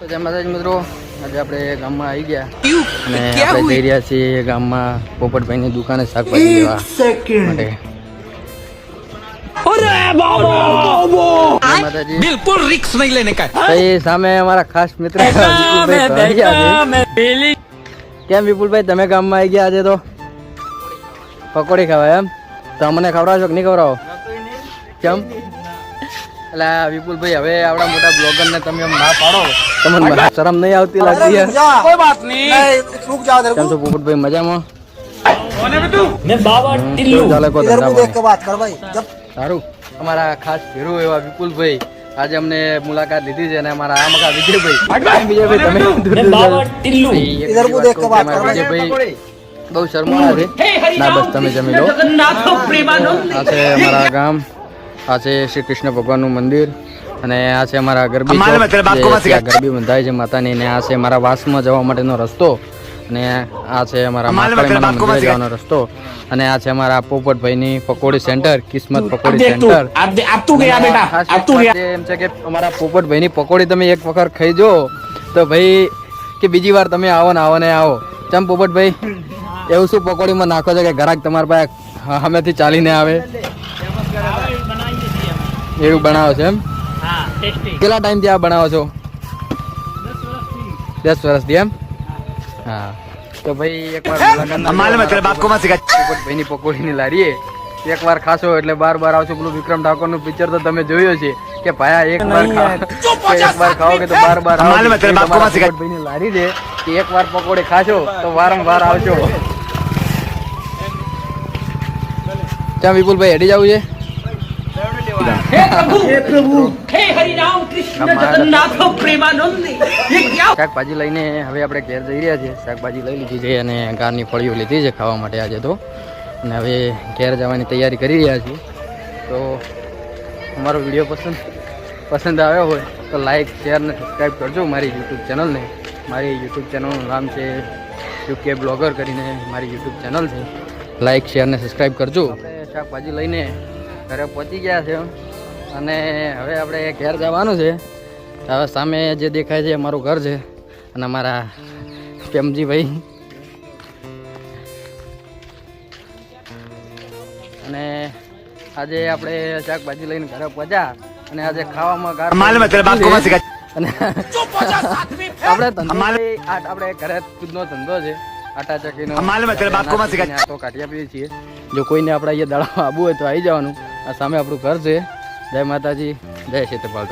તો જય માતાજી મિત્રો આજે આપણે ગામમાં આવી ગયા. અને આપણે જઈ રહ્યા છીએ ગામમાં પોપટભાઈની દુકાને શાકભાજી લેવા માટે. સામે અમારા ખાસ મિત્ર કેમ વિપુલભાઈ તમે ગામમાં આવી ગયા આજે તો? પકોડી ખાવા એમ? તો અમને ખવડાવશો કે નહીં ખવડાવો? કેમ? એટલે વિપુલભાઈ હવે આપણા મોટા બ્લોગર ને તમે એમ ના પાડો. તમને શરમ નહીં આવતી લાગતી કોઈ વાત નહીં. સુખ જાવ કેમ છો પોપટભાઈ મજામાં? સારું. અમારા ખાસ ફેરો એવા વિપુલભાઈ આજે અમને મુલાકાત લીધી છે અને અમારા આમ કા વિજયભાઈ. વિજયભાઈ તમે વિજયભાઈ બહુ શરમાળા છે. ના બસ તમે જમી લો. આ છે અમારા ગામ. આ છે શ્રી કૃષ્ણ ભગવાનનું મંદિર અને આ છે અમારા ગરબી ગરબી બંધાય છે માતાની ને આ છે મારા વાસમાં જવા માટેનો રસ્તો અને આ છે અમારા માતાજીના જવાનો રસ્તો અને આ છે અમારા પોપટભાઈની પકોડી સેન્ટર કિસ્મત પકોડી સેન્ટર. એમ છે કે અમારા પોપટભાઈની પકોડી તમે એક વખત ખાઈ જો. તો ભાઈ કે બીજી વાર તમે આવો ને આવો ને આવો. ચમ પોપટભાઈ એવું શું પકોડીમાં નાખો છો કે ઘરાક તમારા પાસે હમેથી ચાલીને આવે? એવું બનાવો છો એમ? કેટલા ટાઈમથી આ બનાવો છો? દસ વર્ષથી. એમ? હા. તો ભાઈ એકવાર માલમ તેરા બાપ કોમાં શીખા ભાઈની પકોડીની લારીએ. એકવાર ખાશો એટલે બાર બાર આવશો પેલું વિક્રમ ઠાકોરનું પિક્ચર તો તમે જોયો છે કે ભાઈ એક વાર ખાઓ એક વાર ખાઓ કે તો બાર બાર માલમ તેરા ભાઈની લારી દે કે એક વાર પકોડી ખાશો તો વારંવાર આવશો. ચા વિપુલભાઈ હેડી જવું છે? શાકભાજી લઈને હવે આપણે ઘેર જઈ રહ્યા છીએ. શાકભાજી લઈ લીધી છે અને ઘરની ફળીઓ લીધી છે ખાવા માટે આજે તો. અને હવે ઘેર જવાની તૈયારી કરી રહ્યા છીએ. તો અમારો વીડિયો પસંદ પસંદ આવ્યો હોય તો લાઈક શેર અને સબસ્ક્રાઈબ કરજો મારી યુટ્યુબ ચેનલને મારી યુટ્યુબ ચેનલનું નામ છે યુકે બ્લોગર કરીને મારી યુટ્યુબ ચેનલ છે. લાઈક શેર અને સબસ્ક્રાઈબ કરજો. આપણે શાકભાજી લઈને ઘરે પહોંચી ગયા છે. અને હવે આપણે ઘેર જવાનું છે. હવે સામે જે દેખાય છે મારું ઘર છે. અને અમારા પ્રેમજીભાઈ. અને આજે આપણે શાકભાજી લઈને ઘરે પહોંચ્યા. અને આજે ખાવામાં અને આપણે ઘરે દૂધનો ધંધો છે. આટા ચકીનો માલુમ હે તેરે બાપ કો મત સિખા આટો કાઢી આપીએ છીએ. જો કોઈને આપણે અહીંયા દડામાં આવવું હોય તો આવી જવાનું. આ સામે આપણું ઘર છે. જય માતાજી. જય ક્ષેત્રપાલ